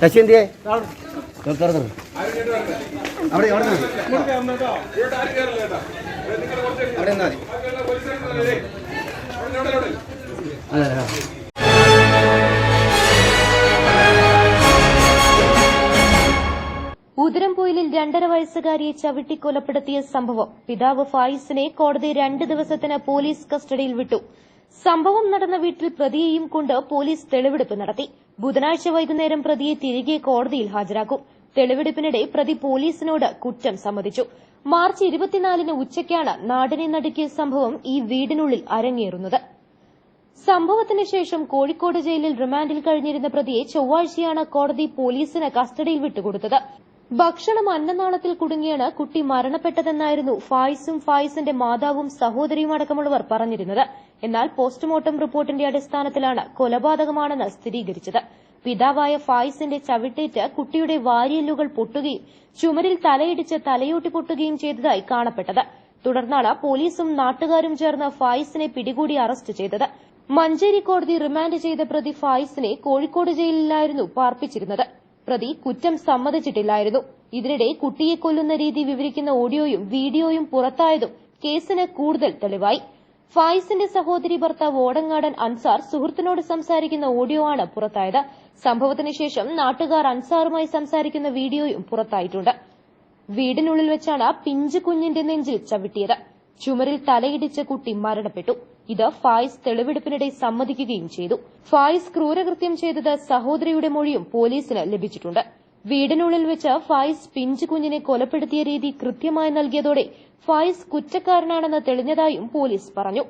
ശശി എന്തിയെ അവിടെ അവിടെ അവിടെ നിന്നാ മതി ഉദരംപൊയിലിൽ രണ്ടര വയസ്സുകാരിയെ ചവിട്ടി കൊലപ്പെടുത്തിയ സംഭവം. പിതാവ് ഫായിസിനെ കോടതി രണ്ട് ദിവസത്തിന് പോലീസ് കസ്റ്റഡിയിൽ വിട്ടു. സംഭവം നടന്ന വീട്ടിൽ പ്രതിയെയും കൊണ്ട് പോലീസ് തെളിവെടുപ്പ് നടത്തി. ബുധനാഴ്ച വൈകുന്നേരം പ്രതിയെ തിരികെ കോടതിയിൽ ഹാജരാക്കും. തെളിവെടുപ്പിനിടെ പ്രതി പോലീസിനോട് കുറ്റം സമ്മതിച്ചു. മാർച്ച് ഇരുപത്തിനാലിന് ഉച്ചയ്ക്കാണ് നാടിനെ നടുക്കിയ സംഭവം ഈ വീടിനുള്ളിൽ അരങ്ങേറുന്നത്. സംഭവത്തിന് ശേഷം കോഴിക്കോട് ജയിലിൽ റിമാൻഡിൽ കഴിഞ്ഞിരുന്ന പ്രതിയെ ചൊവ്വാഴ്ചയാണ് കോടതി പോലീസിന് കസ്റ്റഡിയിൽ വിട്ടുകൊടുത്തത്. ഭക്ഷണം അന്നനാളത്തിൽ കുടുങ്ങിയാണ് കുട്ടി മരണപ്പെട്ടതെന്നായിരുന്നു ഫായിസും ഫായിസിന്റെ മാതാവും സഹോദരിയും അടക്കമുള്ളവർ പറഞ്ഞിരുന്നത്. എന്നാൽ പോസ്റ്റ്മോർട്ടം റിപ്പോർട്ടിന്റെ അടിസ്ഥാനത്തിലാണ് കൊലപാതകമാണെന്ന് സ്ഥിരീകരിച്ചത്. പിതാവായ ഫായിസിന്റെ ചവിട്ടേറ്റ് കുട്ടിയുടെ വാരിയെല്ലുകൾ പൊട്ടുകയും ചുമരിൽ തലയിടിച്ച് തലയോട്ടി പൊട്ടുകയും ചെയ്തതായി കാണപ്പെട്ടത്. തുടർന്നാണ് പോലീസും നാട്ടുകാരും ചേർന്ന് ഫായിസിനെ പിടികൂടി അറസ്റ്റ് ചെയ്തത്. മഞ്ചേരി കോടതി റിമാൻഡ് ചെയ്ത പ്രതി ഫായിസിനെ കോഴിക്കോട് ജയിലിലായിരുന്നു പാർപ്പിച്ചിരുന്നത്. പ്രതി കുറ്റം സമ്മതിച്ചിട്ടില്ലായിരുന്നു. ഇതിനിടെ കുട്ടിയെ കൊല്ലുന്ന രീതി വിവരിക്കുന്ന ഓഡിയോയും വീഡിയോയും പുറത്തായതും കേസിന് കൂടുതൽ തെളിവായി. ഫായിസിന്റെ സഹോദരി ഭർത്താവ് ഓടങ്ങാടൻ അൻസാർ സുഹൃത്തിനോട് സംസാരിക്കുന്ന ഓഡിയോ ആണ് പുറത്തായത്. സംഭവത്തിന് ശേഷം നാട്ടുകാർ അൻസാറുമായി സംസാരിക്കുന്ന വീഡിയോയും പുറത്തായിട്ടുണ്ട്. വീടിനുള്ളിൽ വെച്ചാണ് പിഞ്ചു കുഞ്ഞിന്റെ നെഞ്ചിൽ ചവിട്ടിയത്. ചുമരിൽ തലയിടിച്ച് കുട്ടി മരണപ്പെട്ടു. ഇത് ഫായിസ് തെളിവെടുപ്പിനിടെ സമ്മതിക്കുകയും ചെയ്തു. ഫായിസ് ക്രൂരകൃത്യം ചെയ്തത് സഹോദരിയുടെ മൊഴിയും പോലീസിന് ലഭിച്ചിട്ടുണ്ട്. വീടിനുള്ളിൽ വെച്ച് ഫായിസ് പിഞ്ചു കുഞ്ഞിനെ കൊലപ്പെടുത്തിയ രീതി കൃത്യമായി നൽകിയതോടെ ഫായിസ് കുറ്റക്കാരനാണെന്ന് തെളിഞ്ഞതായും പോലീസ് പറഞ്ഞു.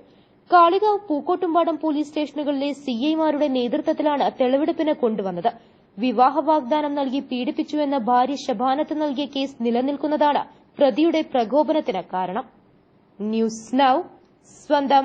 കാളികാവ് പൂക്കോട്ടുംപാടം പോലീസ് സ്റ്റേഷനുകളിലെ സിഐമാരുടെ നേതൃത്വത്തിലാണ് തെളിവെടുപ്പിന് കൊണ്ടുവന്നത്. വിവാഹ വാഗ്ദാനം നൽകി പീഡിപ്പിച്ചുവെന്ന ഭാര്യ ശബാനത്ത് നൽകിയ കേസ് നിലനിൽക്കുന്നതാണ് പ്രതിയുടെ പ്രകോപനത്തിന് കാരണം. ന്യൂസ് നൌ സ്വന്തം